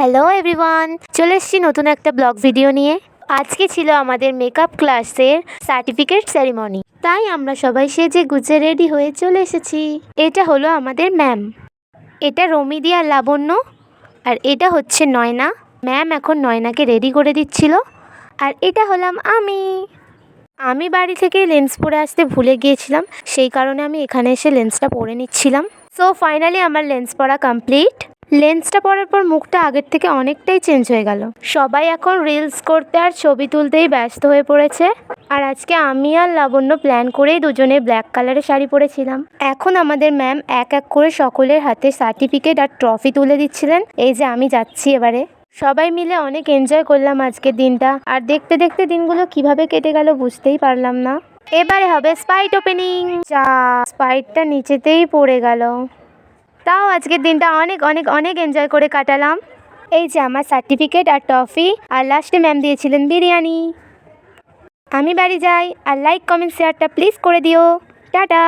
Hello everyone চলে এসেছি নতুন একটা ব্লগ ভিডিও নিয়ে। আজকে ছিল আমাদের মেকআপ ক্লাসের সার্টিফিকেট সেরিমনি তাই আমরা সবাই সেজে গুজে রেডি হয়ে চলে এসেছি। এটা হলো আমাদের ম্যাম এটা রমিদি আর লাবণ্য। আর এটা হচ্ছে নয়না। ম্যাম এখন নয়নাকে রেডি করে দিচ্ছিল। আর এটা হলাম আমি। আমি বাড়ি থেকে লেন্স পরে আসতে ভুলে গিয়েছিলাম। সেই কারণে আমি এখানে এসে লেন্সটা পরে নিচ্ছিলাম। সো ফাইনালি আমার লেন্স পরা কমপ্লিট লেন্সটা পরার পর মুখটা আগের থেকে অনেকটাই চেঞ্জ হয়ে গেল। সবাই এখন রিলস করতে আর ছবি তুলতেই ব্যস্ত হয়ে পড়েছে। আর আজকে আমি আর লাবণ্য প্ল্যান করেই দুজনে ব্ল্যাক কালারের শাড়ি পরেছিলাম। এখন আমাদের ম্যাম এক এক করে সকলের হাতে সার্টিফিকেট আর ট্রফি তুলে দিচ্ছিলেন। এই যে আমি যাচ্ছি এবারে। সবাই মিলে অনেক এনজয় করলাম আজকের দিনটা। আর দেখতে দেখতে দিনগুলো কীভাবে কেটে গেল বুঝতেই পারলাম না। এবারে হবে স্পাইট ওপেনিং যা স্পাইটটা নিচেতেই পড়ে গেল। তাও আজকের দিনটা অনেক অনেক অনেক এনজয় করে কাটালাম। এই যে আমার সার্টিফিকেট আর ট্রফি আর লাস্টে ম্যাম দিয়েছিলেন বিরিয়ানি। আমি বাড়ি যাই, আর লাইক কমেন্ট শেয়ারটা প্লিজ করে দিও। টাটা!